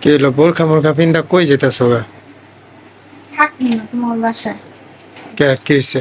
কে হলো? বোরখা মোরখা পিন্দা কই যেতেছো গা থাকি না তোমার বাসায়। কে কি হয়েছে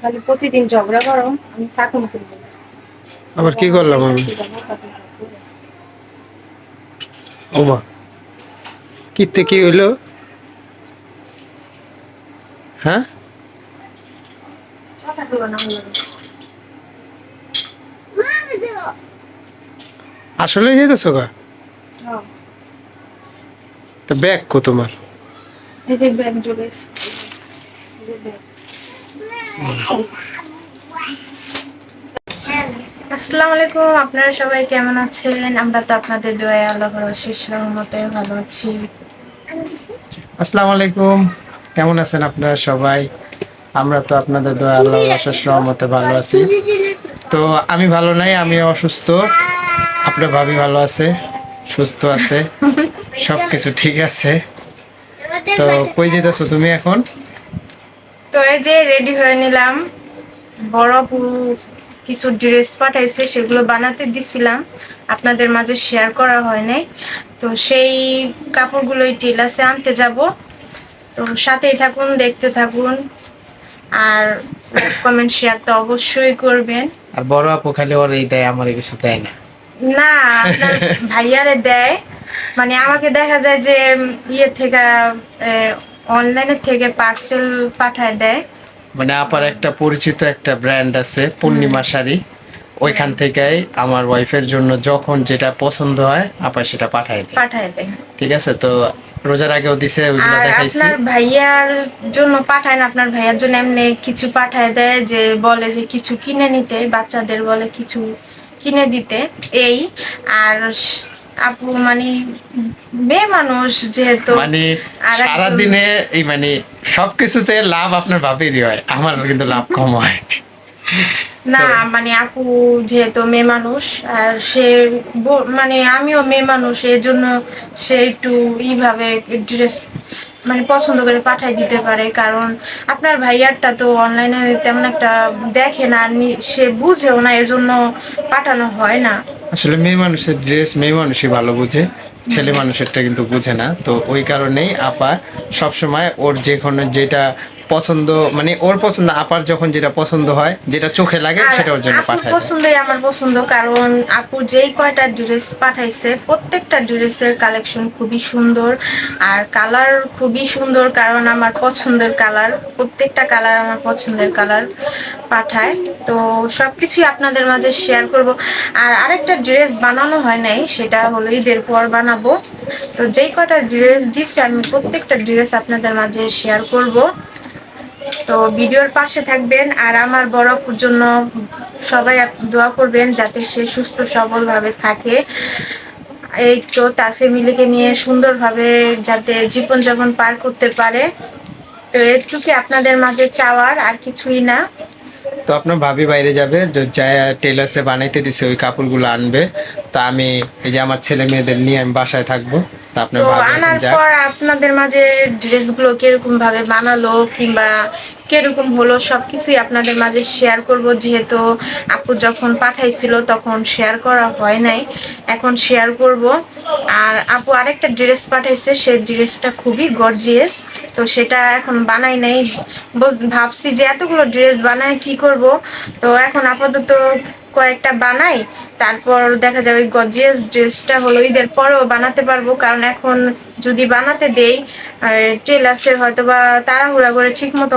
খালি প্রতিদিন ঝগড়া করো আমি থাকুন তুমি আবার কি করলাম আমি? ওমা কিতে কি হইল? হ্যাঁ? কথা বলো না আসলে যেতেছো গা? তো ব্যাগ কো তোমার? এই যে ব্যাগ। আসসালামু আলাইকুম আপনারা সবাই কেমন আছেন? আমরা তো আপনাদের দোয়ায় আল্লাহর অশেষ রহমতে ভালো আছি। আসসালামু আলাইকুম কেমন আছেন আপনারা সবাই? আমরা তো আপনাদের দোয়া আল্লাহ অশেষ রহমতে ভালো আছি। তো আমি ভালো নাই আমি অসুস্থ। আপনার ভাবি ভালো আছে? সুস্থ আছে? সব কিছু ঠিক আছে? তো কই যেতেছো তুমি এখন? তো এই যে রেডি হয়ে নিলাম। বড় আপু কিছু ড্রেস পাঠাইছে সেগুলো বানাতে দিছিলাম। আপনাদের মাঝে শেয়ার করা হয় নাই। তো সেই কাপড়গুলোই টেলাসে আনতে যাব। তো সাথেই থাকুন দেখতে থাকুন। আর কমেন্ট শেয়ার তো অবশ্যই করবেন। আর বড় আপু খালি ওর এই দেয় আমার কিছু দেয় না। না ভাইয়ারে দেয়। মানে আমাকে দেখা যায় যে ইয়ে থেকে থেকে পার্সেল পাঠায় দেয়। মানে আপার একটা পরিচিত একটা ব্র্যান্ড আছে পূর্ণিমা শাড়ি। ওইখান থেকেই আমার ওয়াইফের জন্য যখন যেটা পছন্দ হয় আপা সেটা পাঠায় দেয়। পাঠায় দেয়। ঠিক আছে? তো রোজার আগেও দিছে ওইগুলো দেখাইছি। আপনার ভাইয়ার জন্য পাঠায় না আপনার ভাইয়ার জন্য এমনি কিছু পাঠায় দেয় যে বলে যে কিছু কিনে নিতে বাচ্চাদের বলে কিছু কিনে দিতে এই আর আপু মানে মেয়ে মানুষ যেহেতু মানে সারাদিনে এই মানে সবকিছুতে লাভ আপনার বাপেরই হয় আমার কিন্তু লাভ কম হয়। না মানে আপু যেহেতু মেয়ে মানুষ আর সে মানে আমিও মেয়ে মানুষ এর জন্য সে একটু এইভাবে ড্রেস মানে পছন্দ করে পাঠাই দিতে পারে কারণ আপনার ভাইয়ারটা তো অনলাইনে তেমন একটা দেখে না সে বুঝেও না এর জন্য পাঠানো হয় না। আসলে মেয়ে মানুষের ড্রেস মেয়ে মানুষই ভালো বুঝে ছেলে মানুষেরটা কিন্তু বুঝে না। তো ওই কারণেই আপা সবসময় ওর যে কোনো যেটা পছন্দ মানে ওর পছন্দ আপার যখন যেটা পছন্দ হয় যেটা চোখে লাগে সেটা ওর জন্য পাঠায় পছন্দই আমার পছন্দ কারণ আপু যেই কয়টা ড্রেস পাঠাইছে প্রত্যেকটা ড্রেসের কালেকশন খুবই সুন্দর আর কালার খুবই সুন্দর কারণ আমার পছন্দের কালার প্রত্যেকটা কালার আমার পছন্দের কালার পাঠায়। তো সবকিছুই আপনাদের মাঝে শেয়ার করব। আর আরেকটা ড্রেস বানানো হয় নাই সেটা হলো ঈদের পর বানাবো। তো যেই কয়টা ড্রেস দিছে আমি প্রত্যেকটা ড্রেস আপনাদের মাঝে শেয়ার করব। তো ভিডিওর পাশে থাকবেন আর আমার বড় জন্য সবাই দোয়া করবেন যাতে সে সুস্থ, সবলভাবে থাকে। এই তো তার ফ্যামিলিকে নিয়ে সুন্দরভাবে যাতে জীবনযাপন পার করতে পারে। তো এটুকুই আপনাদের মাঝে চাওয়ার, আর কিছুই না। তো আপনার ভাবি বাইরে যাবে যা টেলার্সে বানাইতে দিছে ওই কাপড়গুলো আনবে। তা আমি এই যে আমার ছেলে মেয়েদের নিয়ে আমি বাসায় থাকব। তা আনার পর আপনাদের মাঝে ড্রেসগুলো কীরকম ভাবে বানালো কিংবা কীরকম হলো আপনাদের মাঝে শেয়ার করব। যেহেতু আপু যখন পাঠাইছিল তখন শেয়ার করা হয় নাই এখন শেয়ার করব। আর আপু আরেকটা ড্রেস পাঠাইছে সেই ড্রেসটা খুবই গর্জিয়াস তো সেটা এখন বানাই নাই। ভাবছি যে এতগুলো ড্রেস বানায় কি করব। তো এখন আপাতত কয়েকটা বানাই, তারপর দেখা যাবে ওই গর্জিয়াস ড্রেসটা হলো ঈদের পরেও বানাতে পারব। কারণ এখন যদি বানাতে দেই টেলার্সের হয়তো বা তাড়াহুড়া করে ঠিক মতো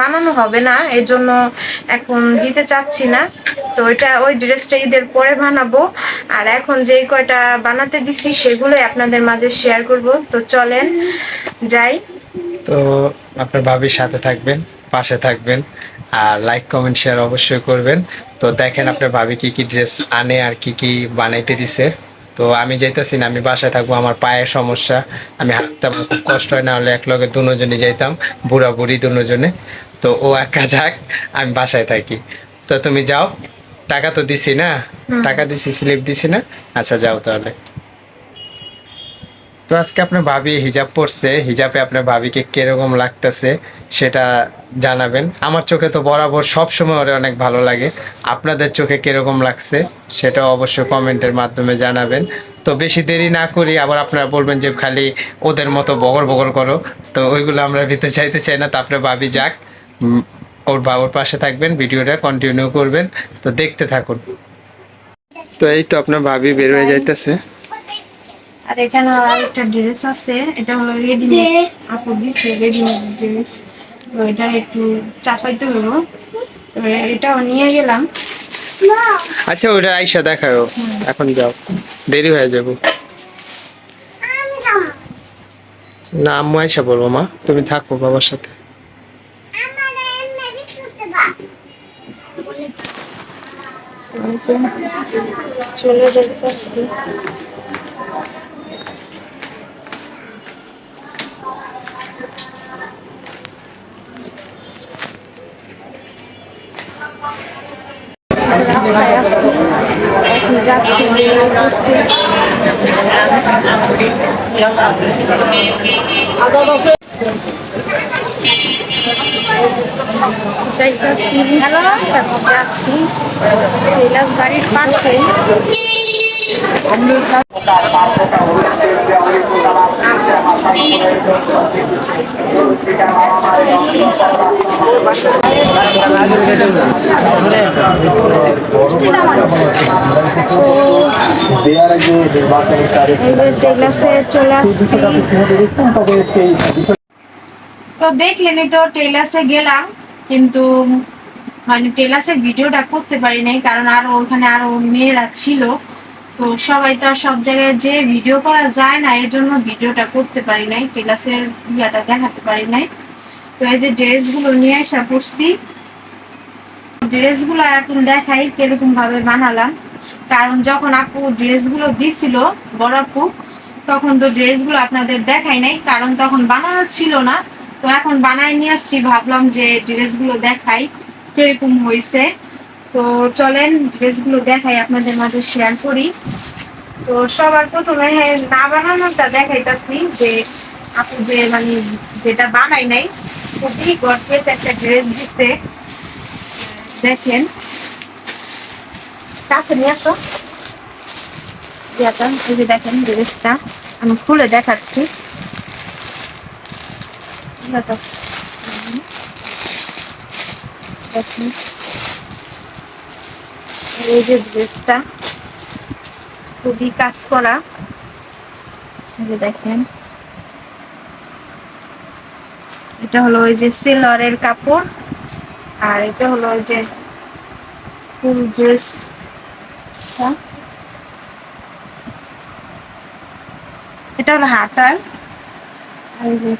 বানানো হবে না এর জন্য এখন দিতে চাচ্ছি না। তো এটা ওই ড্রেসটা ঈদের পরে বানাবো। আর এখন যেই কয়টা বানাতে দিছি, সেগুলোই আপনাদের মাঝে শেয়ার করব। তো চলেন, যাই। তো আপনার ভাবির সাথে থাকবেন, পাশে থাকবেন। আর লাইক কমেন্ট শেয়ার অবশ্যই করবেন। তো দেখেন আপনার ভাবি কি কি ড্রেস আনে আর কি কি বানাইতে দিছে। তো আমি যাইতাছি না আমি বাসায় থাকব আমার পায়ের সমস্যা। আমি হাঁটতে আমার খুব কষ্ট হয় না হলে এক লগে দুজনে যাইতাম বুড়া বুড়ি দুজনে। তো ও একা যাক আমি বাসায় থাকি। তো তুমি যাও টাকা তো দিছি না? টাকা দিছি স্লিপ দিছি না? আচ্ছা যাও তাহলে। তো আজকে আপনার ভাবি হিজাব পরছে, হিজাবে আপনার ভাবিকে কীরকম লাগতেছে সেটা জানাবেন। আমার চোখে তো বরাবর সব সময় ওরে অনেক ভালো লাগে। আপনাদের চোখে কীরকম লাগছে সেটা অবশ্যই কমেন্টের মাধ্যমে জানাবেন। তো বেশি দেরি না করি, আবার আপনারা বলবেন যে খালি ওদের মতো বগর বগর করো। তো ওইগুলো আমরা দিতে চাইতে চাই না তারপরে ভাবি যাক। ওর বাবুর পাশে থাকবেন, ভিডিওটা কন্টিনিউ করবেন। তো দেখতে থাকুন। তো এই তো আপনার ভাবি বের হয়ে যাইতেছে। আর এখানে আর একটা ড্রেস আছে এটা হলো রেডিমেড আপু দিচ্ছে রেডিমেড ড্রেস তো এটা একটু চাপাইতে হলো। তো এটাও নিয়ে গেলাম। আচ্ছা ওটা আইসা দেখাও এখন যাও। দেরি হয়ে যাব। না আম্মু আইসা বলব মা। তুমি থাকো বাবার সাথে। চলে যেতেছি রাস্তায় আসছি এখন যাচ্ছি কৈলাস বাড়ির পাশে। টেলাসে চলে আসছি। তো দেখলেনই তো টেলাসে গেলাম কিন্তু মানে টেলাসের ভিডিওটা করতে পারি নাই কারণ আরও ওখানে আরও মেয়েরা ছিল। তো সবাই তো আর সব জায়গায় যে ভিডিও করা যায় না এর জন্য ভিডিওটা করতে পারি নাই টেলাসের ইয়াটা দেখাতে পারি নাই। তো এই যে ড্রেসগুলো নিয়ে আসা পড়ছি ড্রেসগুলো এখন দেখাই কীরকম ভাবে বানালাম। কারণ যখন আপু ড্রেসগুলো দিছিল বড় আপু, তখন তো ড্রেসগুলো আপনাদের দেখাই নাই, কারণ তখন বানানো ছিল না। তো এখন বানাই নিয়ে আসছি, ভাবলাম যে ড্রেসগুলো দেখাই, কীরকম হয়েছে তো চলেন, ড্রেসগুলো দেখাই, আপনাদের মাঝে শেয়ার করি। তো সবার প্রথমে না বানানোটা দেখাইতাছি যে আপু যে মানে যেটা বানাই নাই, খুবই গর্জেস একটা ড্রেস দিচ্ছে দেখেন। কাছে নিয়ে আসো। ইয়াটা, এই যে দেখেন ড্রেসটা আমি খুলে দেখাচ্ছি। দেখেন। এই যে ড্রেসটা খুবই কাজ করা। এই যে দেখেন। এটা হলো ওই যে সিলরের কাপড় আর এটা হলো ওই যে ফুল ড্রেস এটা হলো হাতার। আর যে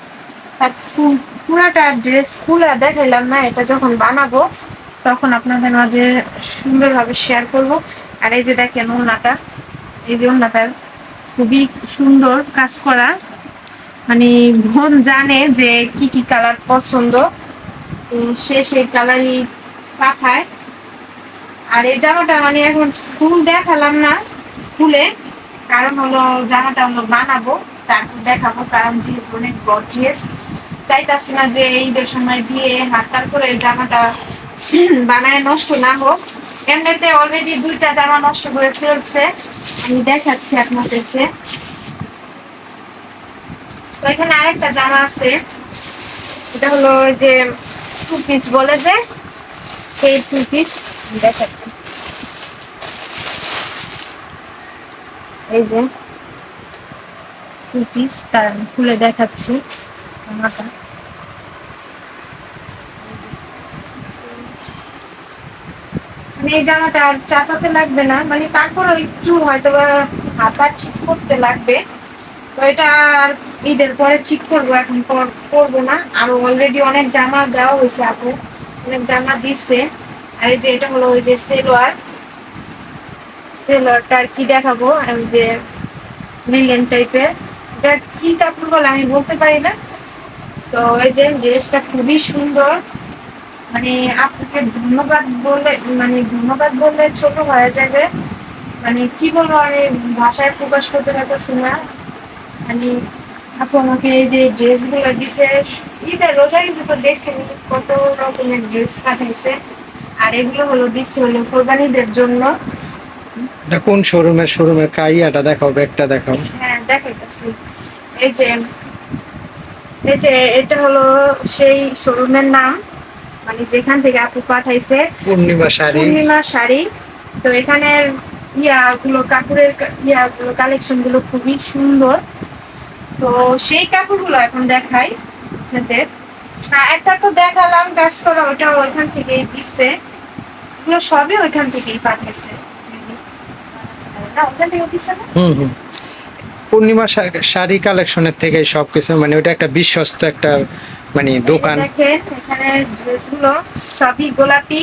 পুরাটা ড্রেস খুলে দেখাইলাম না, এটা যখন বানাবো, তখন আপনাদের মাঝে সুন্দরভাবে শেয়ার করব। আর এই যে দেখেন ওনাটা এই যে ওনাটার খুবই সুন্দর কাজ করা। মানে বোন জানে যে কি কি কালার পছন্দ, তো সে সেই কালারই পাঠায়। আর এই জামাটা মানে এখন ফুল দেখালাম না ফুলে, কারণ হলো জামাটা হলো বানাবো, তারপর দেখাবো, কারণ যেহেতু অনেক গর্জিয়াস চাইতাছি না যে ঈদের সময় দিয়ে হাতার করে জামাটা বানায় নষ্ট না হোক। এমনিতে অলরেডি দুইটা জামা নষ্ট করে ফেলছে। আমি দেখাচ্ছি আপনাদেরকে। তো এখানে আরেকটা জামা আছে। এটা হলো যে টু পিস বলে যে, সেই টু পিস দেখাচ্ছি। এই যে টু পিস তার আমি খুলে দেখাচ্ছি মানে এই জামাটা আর চাপাতে লাগবে না মানে তারপরে একটু হয়তো হাতা ঠিক করতে লাগবে। তো এটা আর ঈদের পরে ঠিক করব, এখন করব না। আর অলরেডি অনেক জামা দেওয়া হয়েছে আপু। অনেক জামা দিচ্ছে আর এই যে এটা হলো ওই যে সেলোয়ার সেলোয়ারটা আর কি দেখাবো? আমি যে লিলেন টাইপের এটা কি কাপড় বলে আমি বলতে পারি না। তো এই যে ড্রেসটা খুবই সুন্দর। মানে আপনাকে ধন্যবাদ বললে মানে ধন্যবাদ বললে ছোট হয়ে যাবে। মানে কি বলব, আমি ভাষায় প্রকাশ করতে পারতেছি না। মানে আপু আমাকে এই যে ড্রেসগুলো দিছে, ঈদের রোজার তো দেখছেন কত রকমের ড্রেস পাঠাইছে। আর এগুলো হলো দিচ্ছে হলো কোরবানিদের জন্য। এটা কোন শোরুমের? শোরুমের কাইয়াটা দেখাও ব্যাগটা দেখাও। হ্যাঁ দেখাইতেছি। এই যে এই যে এটা হলো সেই শোরুমের নাম। মানে যেখান থেকে আপু পাঠাইছে। পূর্ণিমা শাড়ি। পূর্ণিমা শাড়ি। তো এখানের ইয়াগুলো কাপড়ের কা- ইয়াগুলো কালেকশনগুলো খুবই সুন্দর। তো সেই কাপড়গুলো এখন দেখাই আপনাদের। হ্যাঁ, একটা তো দেখালাম কাজ করা ওটা ওইখান থেকেই দিচ্ছে এগুলো সবই ওইখান থেকেই পাঠাইছে না ওখান থেকে দিচ্ছে না? হুম হুম। পূর্ণিমা শাড়ি কালেকশনের থেকে সবকিছু মানে ওটা একটা বিশ্বস্ত একটা মানে দোকান। দেখেন এখানে ড্রেসগুলো সবই গোলাপি।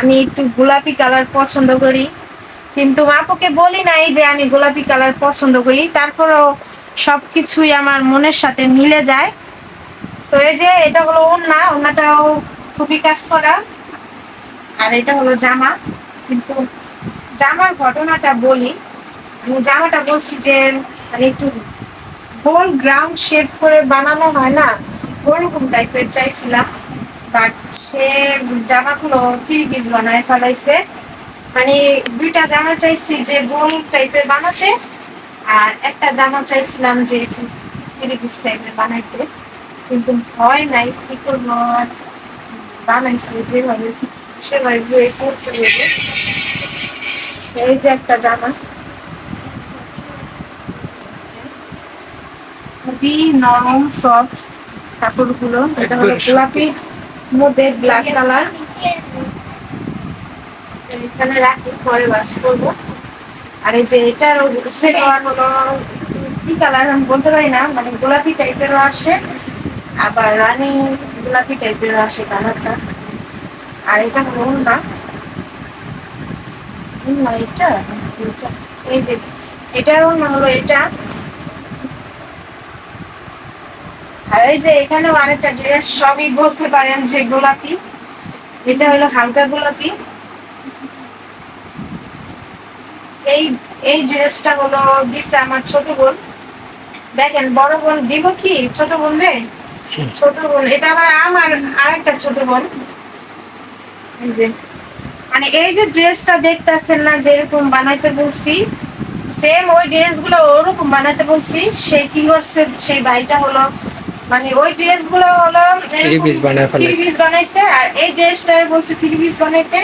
আমি একটু গোলাপি কালার পছন্দ করি। কিন্তু আপুকে বলি নাই যে আমি গোলাপি কালার পছন্দ করি। তারপরেও সবকিছুই আমার মনের সাথে মিলে যায়। তো এই যে এটা হলো ওন্না ওন্নাটাও খুবই কাজ করা। আর এটা হলো জামা। কিন্তু জামার ঘটনাটা বলি। আমি জামাটা বলছি যে মানে একটু গোল গ্রাউন্ড শেপ করে বানানো হয় না, ওরকম টাইপের চাইছিলাম। বাট সে জামাগুলো থ্রি পিস বানায় ফেলাইছে। মানে দুইটা জামা চাইছি যে গোল টাইপের বানাতে, আর একটা জামা চাইছিলাম যে একটু থ্রি পিস টাইপের বানাইতে। কিন্তু হয় নাই, কি করব বানাইছে যেভাবে। সেভাবে করছে বলে। এই যে একটা জামা। খুবই নরম সফট কাপড়গুলো। এটা হলো গোলাপি মধ্যে ব্ল্যাক কালার এখানে রাখি পরে বাস করব। আর এই যে এটার সেলোয়ার হলো কি কালার আমি বলতে পারি না মানে গোলাপি টাইপেরও আসে আবার রানী গোলাপি টাইপেরও আসে কালারটা আর এটা হলো না। না এটা এটা এই যে অন্য হলো এটা। আর এই যে এখানেও আরেকটা ড্রেস সবই বলতে পারেন যে গোলাপি। এটা হলো হালকা গোলাপি। এই এই ড্রেসটা হলো দিছে আমার ছোট বোন। দেখেন বড় বোন দিব কি? ছোট বোন রে? ছোট বোন এটা আবার আমার আরেকটা ছোট বোন। যে মানে এই যে ড্রেসটা দেখতেছেন না যেরকম বানাইতে বলছি সেম ওই ড্রেসগুলো ওরকম বানাতে বলছি সেই কি করছে সেই ভাইটা হলো মানে ওই ড্রেসগুলো হলো Three piece বানায় থ্রি পিস বানাইছে আর এই ড্রেসটা বলছে থ্রি পিস বানাইতে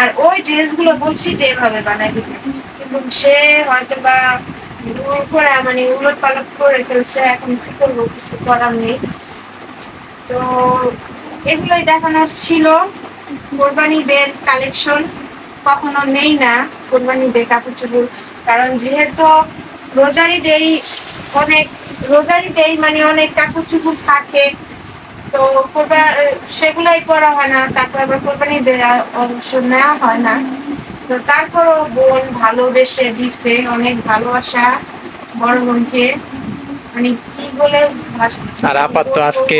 আর ওই ড্রেসগুলো বলছি যে এভাবে বানাই দিতে। কিন্তু সে হয়তো বা ভুল করে মানে উলট পালট করে ফেলছে এখন কি করব কিছু করার নেই। তো এগুলোই দেখানোর ছিল। কোরবানিদের কালেকশন কখনো নেই না, কোরবানিদের কাপড় চোপড়। কারণ যেহেতু রোজারি দেই অনেক রোজারি দেই মানে অনেক কাপড় চোপড় থাকে, তো কোরবা, সেগুলাই করা হয় না, তারপর আবার কোরবানি দেওয়া অবশ্য নেওয়া হয় না। তো তারপরও বোন ভালোবেসে দিছে, অনেক ভালোবাসা বড় বোনকে। মানে কি বলে আর আপাত আজকে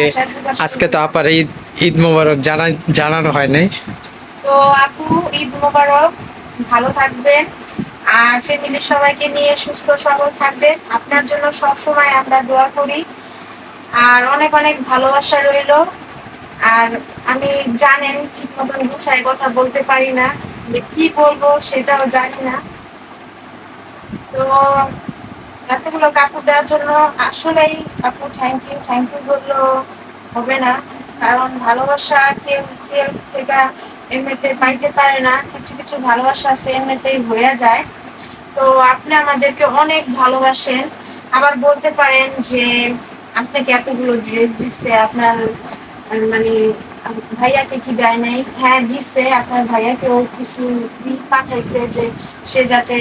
আজকে তো আপার ঈদ। ঈদ মোবারক জানা জানানো হয় নাই। তো আপু, ঈদ মোবারক, ভালো থাকবেন। আর ফ্যামিলির সবাইকে নিয়ে সুস্থ, সবল থাকবেন। আপনার জন্য সব সময় আমরা দোয়া করি। আর অনেক অনেক ভালোবাসা রইল। আর আমি জানেন ঠিক মতন গুছায় কথা বলতে পারি না। যে কি বলব সেটাও জানি না। তো এতগুলো কাপড় দেওয়ার জন্য আসলেই আপু থ্যাংক ইউ থ্যাংক ইউ বললেও হবে না। কারণ ভালোবাসা কেউ কেউ থেকে এমনিতে পাইতে পারে না। কিছু কিছু ভালোবাসা আছে, এমনিতেই হয়ে যায়। তো আপনি আমাদেরকে অনেক ভালোবাসেন। আবার বলতে পারেন যে, আপনাকে এতগুলো ড্রেস দিচ্ছে আপনার মানে ভাইয়াকে কি দেয় নাই? হ্যাঁ দিচ্ছে আপনার ভাইয়াকেও কিছু পাঠাইছে যে, সে যাতে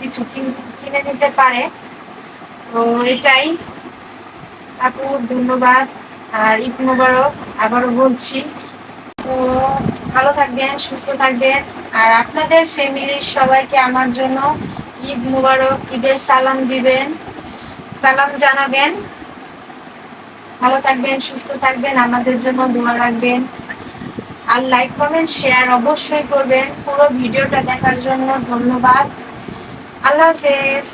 কিছু কিনে নিতে পারে। তো এটাই। আপু, ধন্যবাদ। আর ঈদ মুবারক আবারও বলছি। তো ভালো থাকবেন, সুস্থ থাকবেন। আর আপনাদের ফ্যামিলির সবাইকে আমার জন্য ঈদ মুবারক, ঈদের সালাম দিবেন, সালাম জানাবেন। ভালো থাকবেন, সুস্থ থাকবেন, আমাদের জন্য দোয়া রাখবেন। আর লাইক কমেন্ট শেয়ার অবশ্যই করবেন। পুরো ভিডিওটা দেখার জন্য ধন্যবাদ। আল্লাহ হাফেজ।